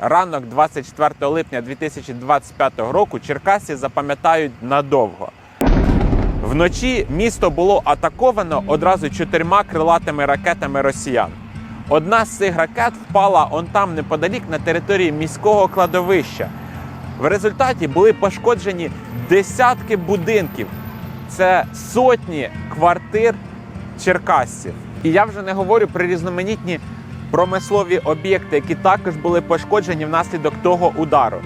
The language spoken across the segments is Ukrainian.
ранок 24 липня 2025 року Черкасі запам'ятають надовго. Вночі місто було атаковано одразу чотирма крилатими ракетами росіян. Одна з цих ракет впала он там неподалік на території міського кладовища. В результаті були пошкоджені десятки будинків. Це сотні квартир черкасців. І я вже не говорю про різноманітні промислові об'єкти, які також були пошкоджені внаслідок того удару.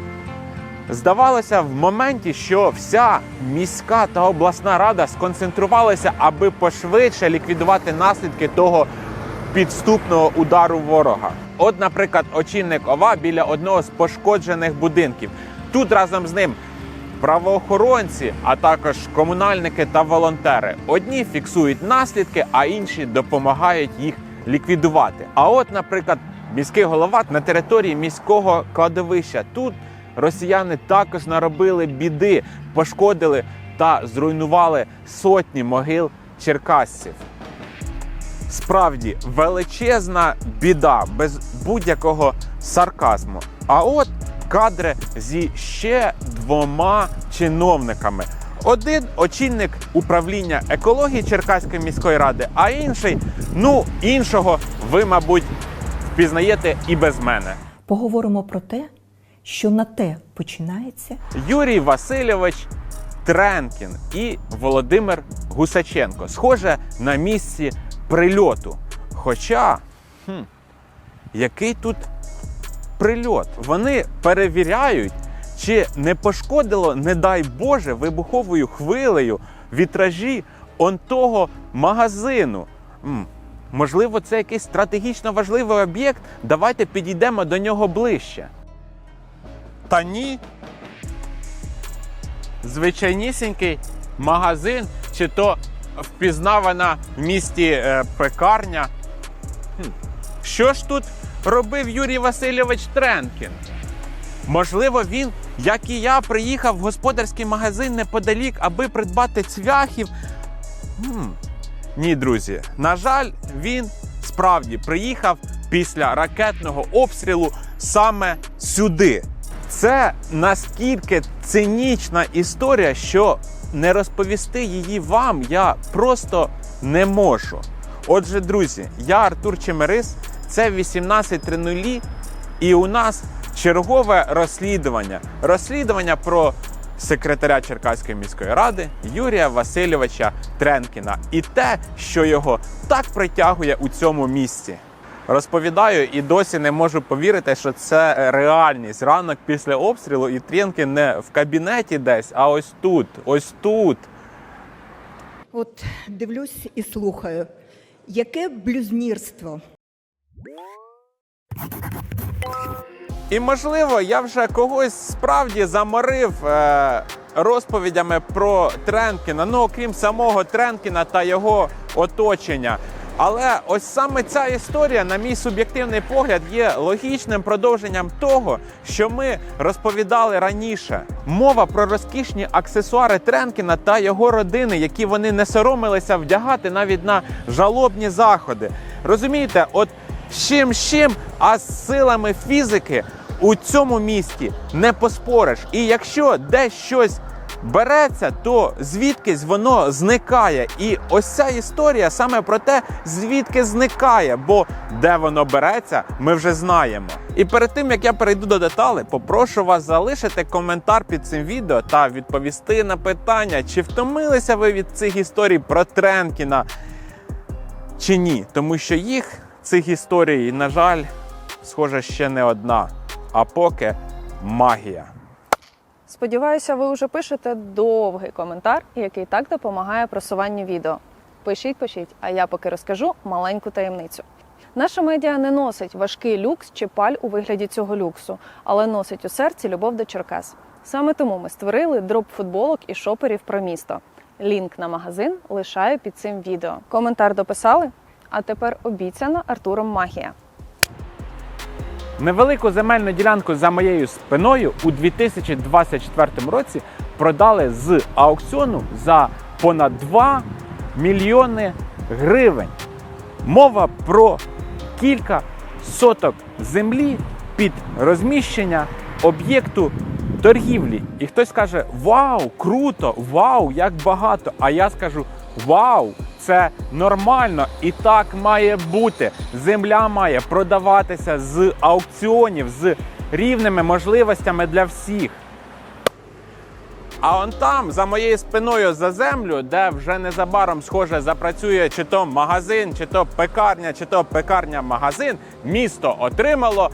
Здавалося в моменті, що вся міська та обласна рада сконцентрувалася, аби пошвидше ліквідувати наслідки того підступного удару ворога. От, наприклад, очільник ОВА біля одного з пошкоджених будинків. Тут разом з ним правоохоронці, а також комунальники та волонтери. Одні фіксують наслідки, а інші допомагають їх ліквідувати. А от, наприклад, міський голова на території міського кладовища. Тут росіяни також наробили біди, пошкодили та зруйнували сотні могил черкасців. Справді величезна біда без будь-якого сарказму. А от кадри зі ще двома чиновниками. Один очільник управління екології Черкаської міської ради, а інший, ну іншого ви, мабуть, впізнаєте і без мене. Поговоримо про те, що на те починається Юрій Васильович Тренкін і Володимир Гусаченко. Схоже на місці прильоту. Хоча, хм, який тут прильот? Вони перевіряють, чи не пошкодило, не дай Боже, вибуховою хвилею вітражі он того магазину. М, Можливо, це якийсь стратегічно важливий об'єкт. Давайте підійдемо до нього ближче. Та ні, звичайнісінький магазин, чи то впізнавана в місті е, пекарня. Хм. Що ж тут робив Юрій Васильович Тренкін? Можливо, він, як і я, приїхав в господарський магазин неподалік, аби придбати цвяхів. Хм. Ні, друзі, на жаль, він справді приїхав після ракетного обстрілу саме сюди. Це наскільки цинічна історія, що не розповісти її вам я просто не можу. Отже, друзі, я Артур Чемерис, це 18.00, і у нас чергове розслідування. Розслідування про секретаря Черкаської міської ради Юрія Васильовича Тренкіна і те, що його так притягує у цьому місці. Розповідаю і досі не можу повірити, що це реальність. Ранок після обстрілу і Тренкін не в кабінеті десь, а ось тут, ось тут. От дивлюсь і слухаю, яке блюзнірство. І можливо, я вже когось справді заморив е, розповідями про Тренкіна, ну окрім самого Тренкіна та його оточення. Але ось саме ця історія, на мій суб'єктивний погляд, є логічним продовженням того, що ми розповідали раніше. Мова про розкішні аксесуари Тренкіна та його родини, які вони не соромилися вдягати навіть на жалобні заходи. Розумієте, от чим чим, а з силами фізики у цьому місті не поспориш. І якщо десь щось береться, то звідкись воно зникає. І ось ця історія саме про те, звідки зникає, бо де воно береться, ми вже знаємо. І перед тим як я перейду до деталей, попрошу вас залишити коментар під цим відео та відповісти на питання, чи втомилися ви від цих історій про Тренкіна чи ні, тому що їх цих історій, на жаль, схоже, ще не одна. А поки магія. Сподіваюся, ви вже пишете довгий коментар, який так допомагає просуванню відео. Пишіть, пишіть, а я поки розкажу маленьку таємницю. Наша медіа не носить важкий люкс чи паль у вигляді цього люксу, але носить у серці любов до Черкас. Саме тому ми створили дроп футболок і шоперів про місто. Лінк на магазин лишаю під цим відео. Коментар дописали? А тепер обіцяна Артуром магія. Невелику земельну ділянку за моєю спиною у 2024 році продали з аукціону за понад 2 мільйони гривень. Мова про кілька соток землі під розміщення об'єкту торгівлі. І хтось каже: Вау, круто! Вау, як багато! А я скажу: Вау! Це нормально і так має бути. Земля має продаватися з аукціонів з рівними можливостями для всіх. А он там, за моєю спиною за землю, де вже незабаром схоже запрацює чи то магазин, чи то пекарня, чи то пекарня-магазин, місто отримало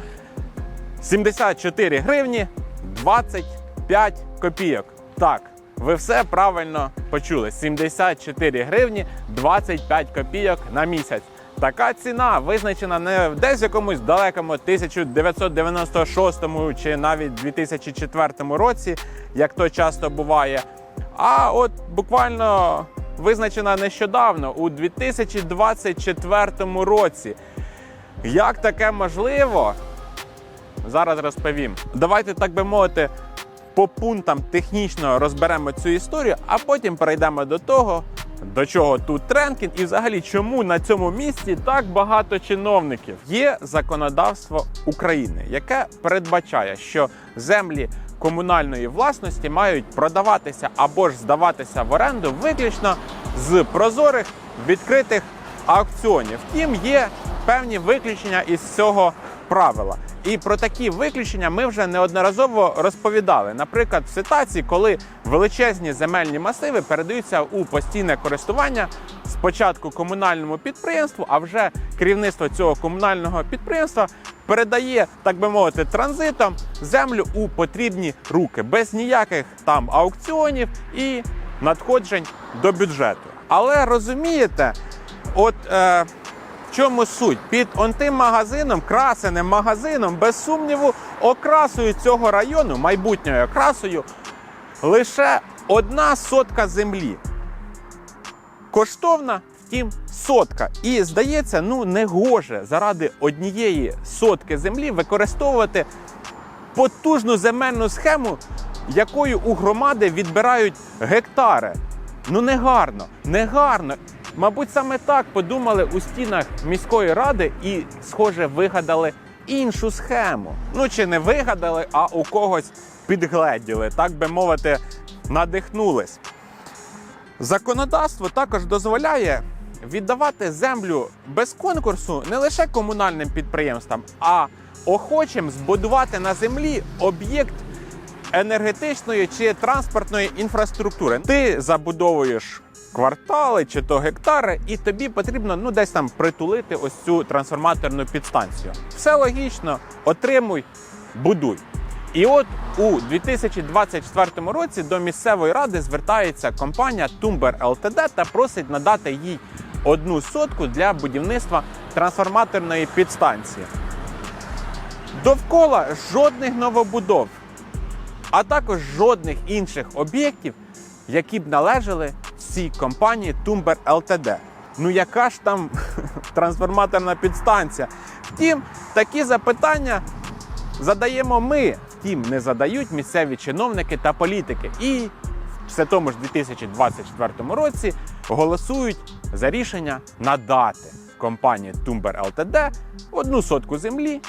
74 гривні 25 копійок. Так, ви все правильно почули. 74 гривні 25 копійок на місяць. Така ціна визначена не в десь якомусь далекому 1996 чи навіть 2004 році, як то часто буває. А от буквально визначена нещодавно у 2024 році. Як таке можливо? Зараз розповім. Давайте, так би мовити, по пунктам технічно розберемо цю історію, а потім перейдемо до того, до чого тут Тренкін і взагалі чому на цьому місці так багато чиновників. Є законодавство України, яке передбачає, що землі комунальної власності мають продаватися або ж здаватися в оренду виключно з прозорих відкритих аукціонів. Втім, є певні виключення із цього правила. І про такі виключення ми вже неодноразово розповідали. Наприклад, в ситуації, коли величезні земельні масиви передаються у постійне користування спочатку комунальному підприємству, а вже керівництво цього комунального підприємства передає, так би мовити, транзитом землю у потрібні руки без ніяких там аукціонів і надходжень до бюджету. Але розумієте, от. Е, чому суть? Під он тим магазином, красеним магазином, без сумніву, окрасою цього району, майбутньою окрасою, лише одна сотка землі. Коштовна, втім, сотка. І здається, ну не гоже заради однієї сотки землі використовувати потужну земельну схему, якою у громади відбирають гектари. Ну не гарно, не гарно. Мабуть, саме так подумали у стінах міської ради і, схоже, вигадали іншу схему. Ну чи не вигадали, а у когось підгледіли, так би мовити, надихнулись. Законодавство також дозволяє віддавати землю без конкурсу не лише комунальним підприємствам, а охочим збудувати на землі об'єкт енергетичної чи транспортної інфраструктури. Ти забудовуєш квартали чи то гектари, і тобі потрібно ну десь там притулити ось цю трансформаторну підстанцію. Все логічно, отримуй, будуй. І от у 2024 році до місцевої ради звертається компанія Tumber Ltd та просить надати їй одну сотку для будівництва трансформаторної підстанції. Довкола жодних новобудов, а також жодних інших об'єктів, які б належали цій компанії Tumber Ltd. Ну яка ж там трансформаторна підстанція? Втім, такі запитання задаємо ми, втім, не задають місцеві чиновники та політики. І все тому ж 2024 році голосують за рішення надати компанії Tumber Ltd одну сотку землі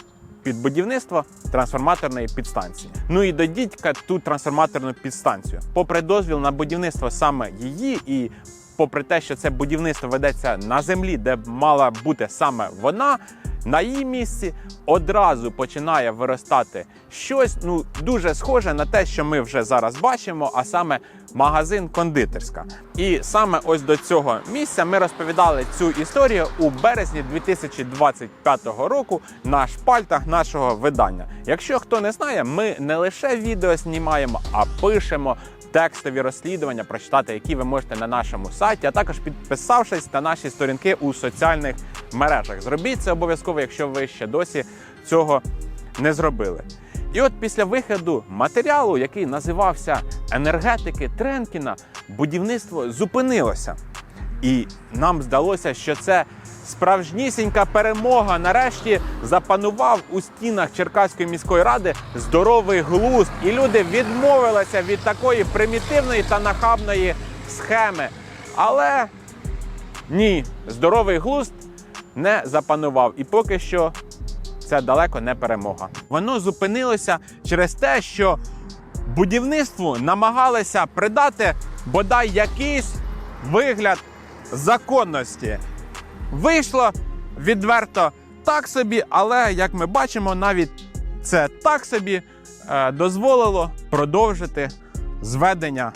під будівництво трансформаторної підстанції. Ну і додіть ту трансформаторну підстанцію. Попри дозвіл на будівництво саме її, і попри те, що це будівництво ведеться на землі, де мала бути саме вона. На її місці одразу починає виростати щось ну дуже схоже на те, що ми вже зараз бачимо, а саме магазин кондитерська. І саме ось до цього місця ми розповідали цю історію у березні 2025 року на шпальтах нашого видання. Якщо хто не знає, ми не лише відео знімаємо, а пишемо. Текстові розслідування, прочитати, які ви можете на нашому сайті, а також підписавшись на наші сторінки у соціальних мережах. Зробіть це обов'язково, якщо ви ще досі цього не зробили. І от після виходу матеріалу, який називався Енергетики Тренкіна, будівництво зупинилося. І нам здалося, що це справжнісінька перемога. Нарешті запанував у стінах Черкаської міської ради здоровий глузд, і люди відмовилися від такої примітивної та нахабної схеми. Але ні, здоровий глузд не запанував. І поки що це далеко не перемога. Воно зупинилося через те, що будівництву намагалися придати бодай якийсь вигляд законності. Вийшло відверто так собі, але як ми бачимо, навіть це так собі е, дозволило продовжити зведення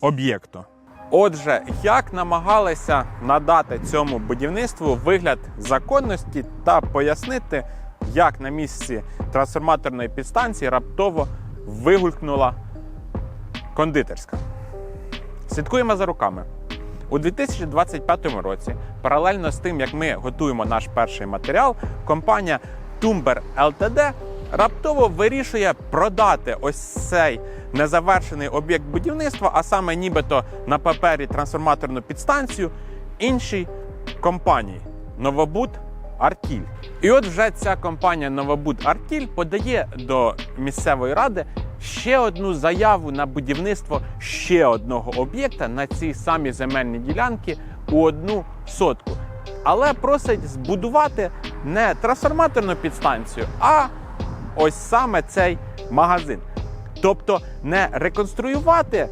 об'єкту. Отже, як намагалися надати цьому будівництву вигляд законності та пояснити, як на місці трансформаторної підстанції раптово вигулькнула кондитерська. Слідкуємо за руками. У 2025 році, паралельно з тим, як ми готуємо наш перший матеріал, компанія Tumber Ltd раптово вирішує продати ось цей незавершений об'єкт будівництва, а саме нібито на папері трансформаторну підстанцію іншій компанії Новобуд Артіль. І от вже ця компанія Новобуд Артіль подає до місцевої ради ще одну заяву на будівництво ще одного об'єкта на цій самій земельній ділянці у одну сотку. Але просить збудувати не трансформаторну підстанцію, а ось саме цей магазин. Тобто не реконструювати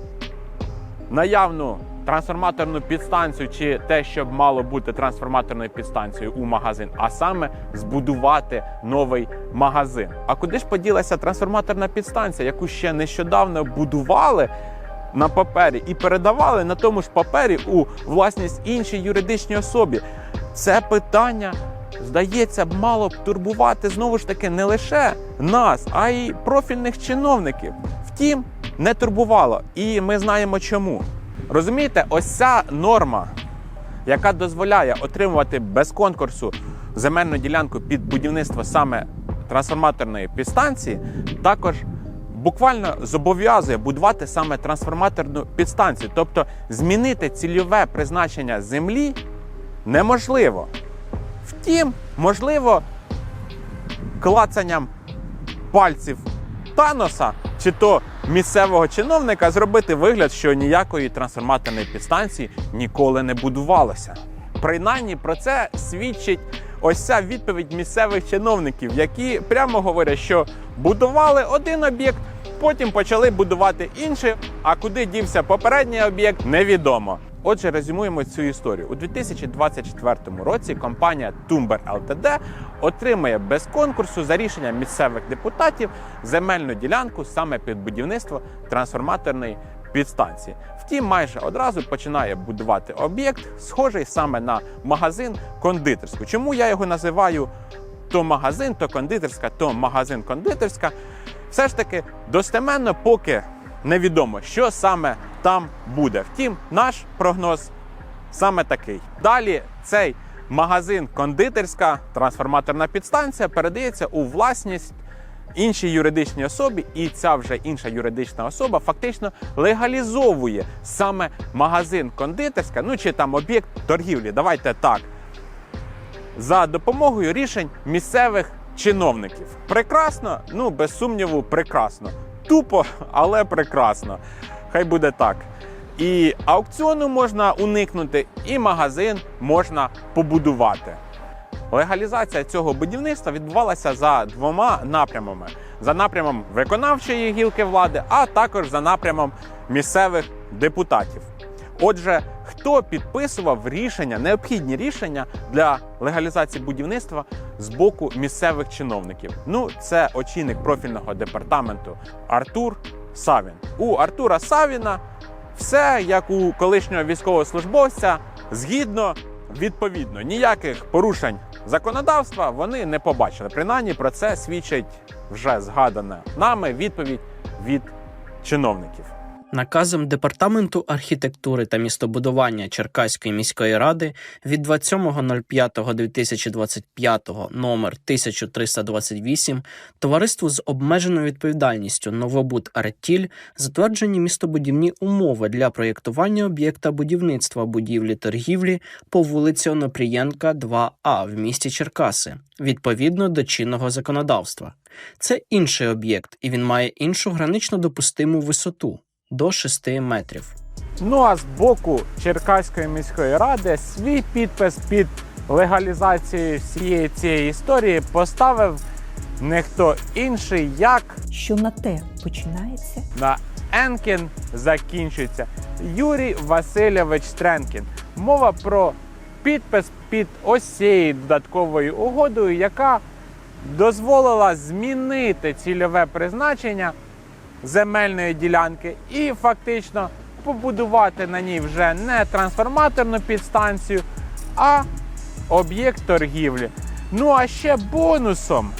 наявну трансформаторну підстанцію чи те, що б мало бути трансформаторною підстанцією у магазин, а саме збудувати новий магазин. А куди ж поділася трансформаторна підстанція, яку ще нещодавно будували? На папері і передавали на тому ж папері у власність іншій юридичній особі. Це питання, здається, мало б турбувати знову ж таки не лише нас, а й профільних чиновників. Втім, не турбувало, і ми знаємо чому. Розумієте, ось ця норма, яка дозволяє отримувати без конкурсу земельну ділянку під будівництво саме трансформаторної підстанції, також буквально зобов'язує будувати саме трансформаторну підстанцію, тобто змінити цільове призначення землі неможливо. Втім, можливо, клацанням пальців Таноса чи то місцевого чиновника зробити вигляд, що ніякої трансформаторної підстанції ніколи не будувалося. Принаймні про це свідчить ось ця відповідь місцевих чиновників, які прямо говорять, що будували один об'єкт, потім почали будувати інший. А куди дівся попередній об'єкт, невідомо. Отже, резюмуємо цю історію. У 2024 році компанія Tumber Ltd отримає без конкурсу за рішенням місцевих депутатів земельну ділянку саме під будівництво трансформаторної підстанції. Втім, майже одразу починає будувати об'єкт, схожий саме на магазин кондитерську. Чому я його називаю то магазин, то кондитерська, то магазин кондитерська? Все ж таки достеменно, поки невідомо, що саме там буде. Втім, наш прогноз саме такий. Далі цей магазин кондитерська трансформаторна підстанція передається у власність іншій юридичній особі, і ця вже інша юридична особа фактично легалізовує саме магазин кондитерська, ну чи там об'єкт торгівлі. Давайте так. За допомогою рішень місцевих чиновників. Прекрасно, ну без сумніву, прекрасно. Тупо, але прекрасно. Хай буде так. І аукціону можна уникнути, і магазин можна побудувати. Легалізація цього будівництва відбувалася за двома напрямами: за напрямом виконавчої гілки влади, а також за напрямом місцевих депутатів. Отже, хто підписував рішення, необхідні рішення для легалізації будівництва з боку місцевих чиновників? Ну, це очільник профільного департаменту Артур Савін. У Артура Савіна все як у колишнього військовослужбовця, згідно відповідно, ніяких порушень законодавства вони не побачили. Принаймні про це свідчить вже згадана нами відповідь від чиновників. Наказом Департаменту архітектури та містобудування Черкаської міської ради від 27.05.2025 номер 1328 товариству з обмеженою відповідальністю Новобуд Артіль затверджені містобудівні умови для проєктування об'єкта будівництва будівлі торгівлі по вулиці Онопрієнка, 2А в місті Черкаси відповідно до чинного законодавства. Це інший об'єкт, і він має іншу гранично допустиму висоту до 6 метрів. Ну а з боку Черкаської міської ради свій підпис під легалізацією всієї цієї історії поставив ніхто інший, як що на те починається, на Енкін закінчується. Юрій Васильович Тренкін. Мова про підпис під ось цією додатковою угодою, яка дозволила змінити цільове призначення земельної ділянки і фактично побудувати на ній вже не трансформаторну підстанцію, а об'єкт торгівлі. Ну а ще бонусом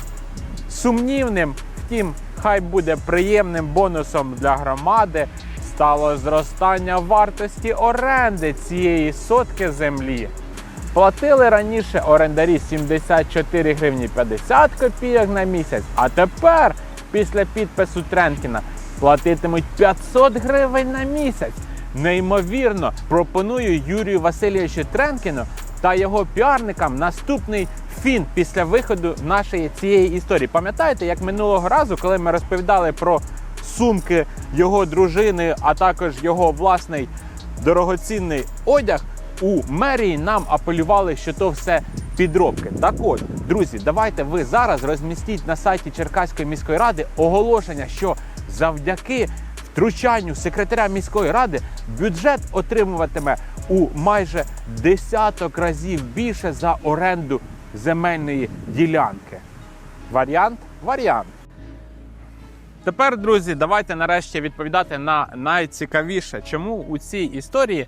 сумнівним, втім, хай буде приємним бонусом для громади, стало зростання вартості оренди цієї сотки землі. Платили раніше орендарі 74 гривні 50 копійок на місяць, а тепер, після підпису Тренкіна, платитимуть 500 гривень на місяць. Неймовірно, пропоную Юрію Васильовичу Тренкіну та його піарникам наступний фін після виходу нашої цієї історії. Пам'ятаєте, як минулого разу, коли ми розповідали про сумки його дружини, а також його власний дорогоцінний одяг, у мерії нам апелювали, що то все підробки. Так от, друзі, давайте ви зараз розмістіть на сайті Черкаської міської ради оголошення, що завдяки втручанню секретаря міської ради бюджет отримуватиме у майже десяток разів більше за оренду земельної ділянки. Варіант? Варіант. Тепер, друзі, давайте нарешті відповідати на найцікавіше, чому у цій історії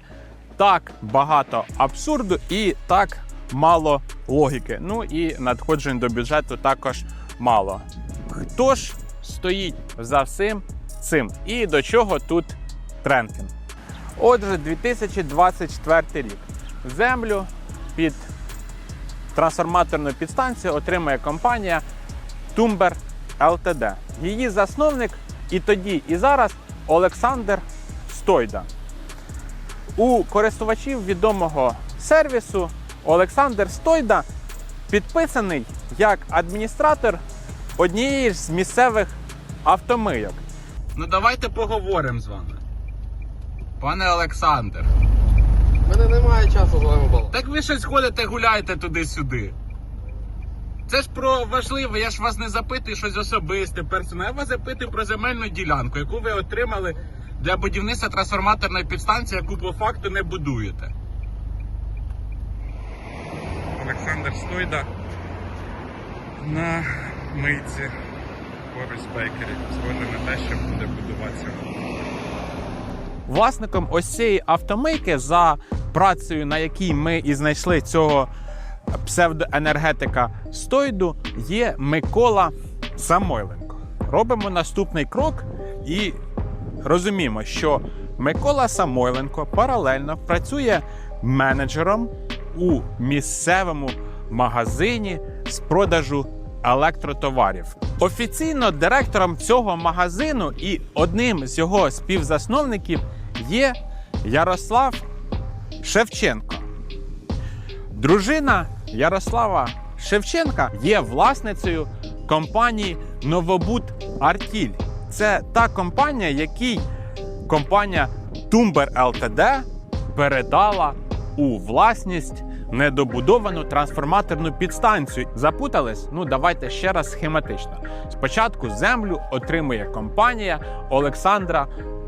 так багато абсурду і так мало логіки. Ну і надходжень до бюджету також мало. Хто ж стоїть за всім цим? І до чого тут Тренкін? Отже, 2024 рік. Землю під трансформаторну підстанцію отримує компанія Тумбер ЛТД. Її засновник і тоді, і зараз Олександр Стойда. У користувачів відомого сервісу Олександр Стойда підписаний як адміністратор однієї з місцевих автомийок. Ну давайте поговоримо з вами. Пане Олександр. У мене немає часу з вами балакати. Так ви щось ходите, гуляєте туди-сюди. Це ж про важливе, я ж вас не запитую щось особисте, персональне. Я вас запитую про земельну ділянку, яку ви отримали для будівництва трансформаторної підстанції, яку по факту не будуєте. Олександр Стойда на мийці поруч з бейкері. На те, що буде будуватися. Власником ось цієї автомийки, за працею, на якій ми і знайшли цього псевдоенергетика Стойду, є Микола Самойленко. Робимо наступний крок і розуміємо, що Микола Самойленко паралельно працює менеджером у місцевому магазині з продажу електротоварів. Офіційно директором цього магазину і одним з його співзасновників є Ярослав Шевченко. Дружина Ярослава Шевченка є власницею компанії Новобуд Артіль. Це та компанія, якій компанія Тумбер ЛТД передала у власність недобудовану трансформаторну підстанцію. Запутались? Ну давайте ще раз схематично. Спочатку землю отримує компанія Олександра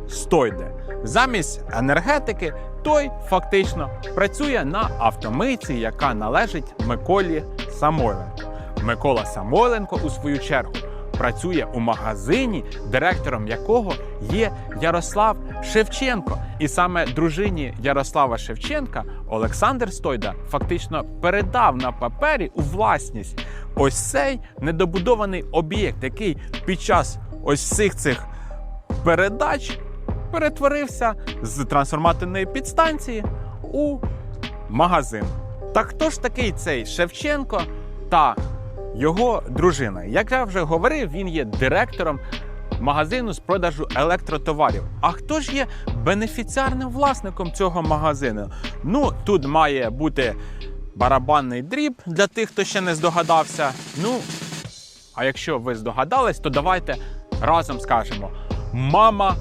Стойде. Замість енергетики той фактично працює на автомийці, яка належить Миколі Самойленко. Микола Самойленко, у свою чергу, працює у магазині, директором якого є Ярослав Шевченко. І саме дружині Ярослава Шевченка Олександр Стойда фактично передав на папері у власність ось цей недобудований об'єкт, який під час ось всіх цих передач перетворився з трансформаторної підстанції у магазин. Так хто ж такий цей Шевченко та його дружина? Як я вже говорив, він є директором магазину з продажу електротоварів. А хто ж є бенефіціарним власником цього магазину? Ну, тут має бути барабанний дріб для тих, хто ще не здогадався. Ну, а якщо ви здогадались, то давайте разом скажемо: Мама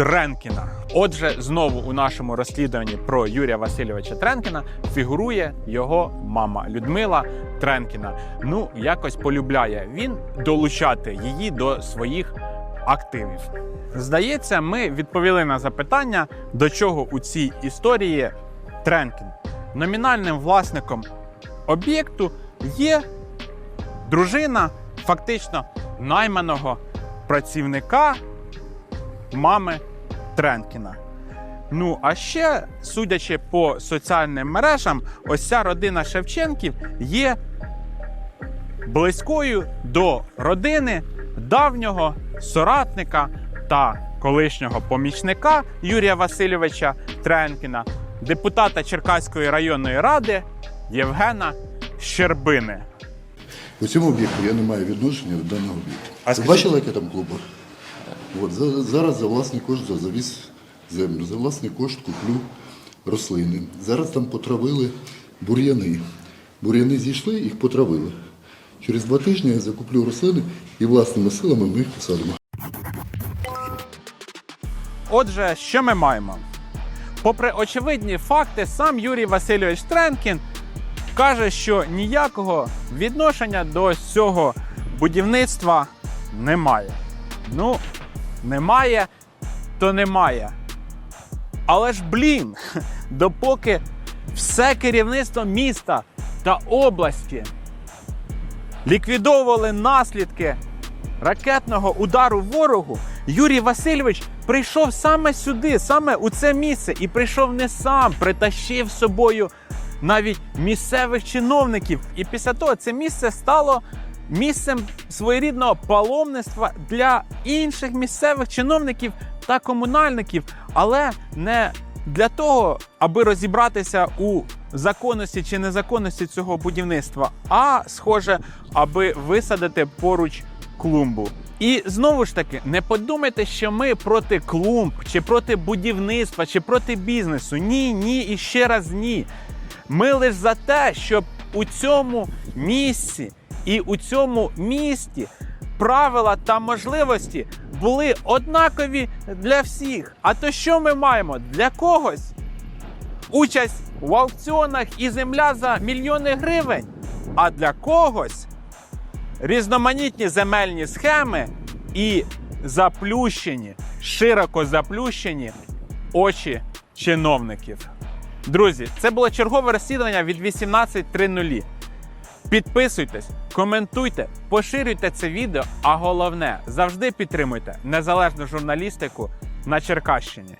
Тренкіна. Отже, знову у нашому розслідуванні про Юрія Васильовича Тренкіна фігурує його мама Людмила Тренкіна. Ну, якось полюбляє він долучати її до своїх активів. Здається, ми відповіли на запитання, до чого у цій історії Тренкін. Номінальним власником об'єкту є дружина фактично найманого працівника мами Тренкіна. Ну, а ще, судячи по соціальним мережам, ось ця родина Шевченків є близькою до родини давнього соратника та колишнього помічника Юрія Васильовича Тренкіна, депутата Черкаської районної ради Євгена Щербини. У цьому об'єкту я не маю відношення до даного об'єкту. А скажіть- бачили, яке там клуб? От, зараз за власний кошт за- завіз землю, за власний кошт куплю рослини. Зараз там потравили бур'яни. Бур'яни зійшли, їх потравили. Через два тижні я закуплю рослини і власними силами ми їх посадимо. Отже, що ми маємо? Попри очевидні факти, сам Юрій Васильович Тренкін каже, що ніякого відношення до цього будівництва немає. Ну, немає, то немає. Але ж блін, допоки все керівництво міста та області ліквідовували наслідки ракетного удару ворогу, Юрій Васильович прийшов саме сюди, саме у це місце, і прийшов не сам, притащив з собою навіть місцевих чиновників. І після того це місце стало місцем своєрідного паломництва для інших місцевих чиновників та комунальників, але не для того, аби розібратися у законності чи незаконності цього будівництва, а схоже, аби висадити поруч клумбу. І знову ж таки, не подумайте, що ми проти клумб, чи проти будівництва, чи проти бізнесу. Ні, ні і ще раз ні. Ми лише за те, щоб у цьому місці і у цьому місті правила та можливості були однакові для всіх. А то що ми маємо? Для когось участь в аукціонах і земля за мільйони гривень, а для когось різноманітні земельні схеми і заплющені, широко заплющені очі чиновників. Друзі, це було чергове розслідування від 18.00. Підписуйтесь, коментуйте, поширюйте це відео, а головне завжди підтримуйте незалежну журналістику на Черкащині.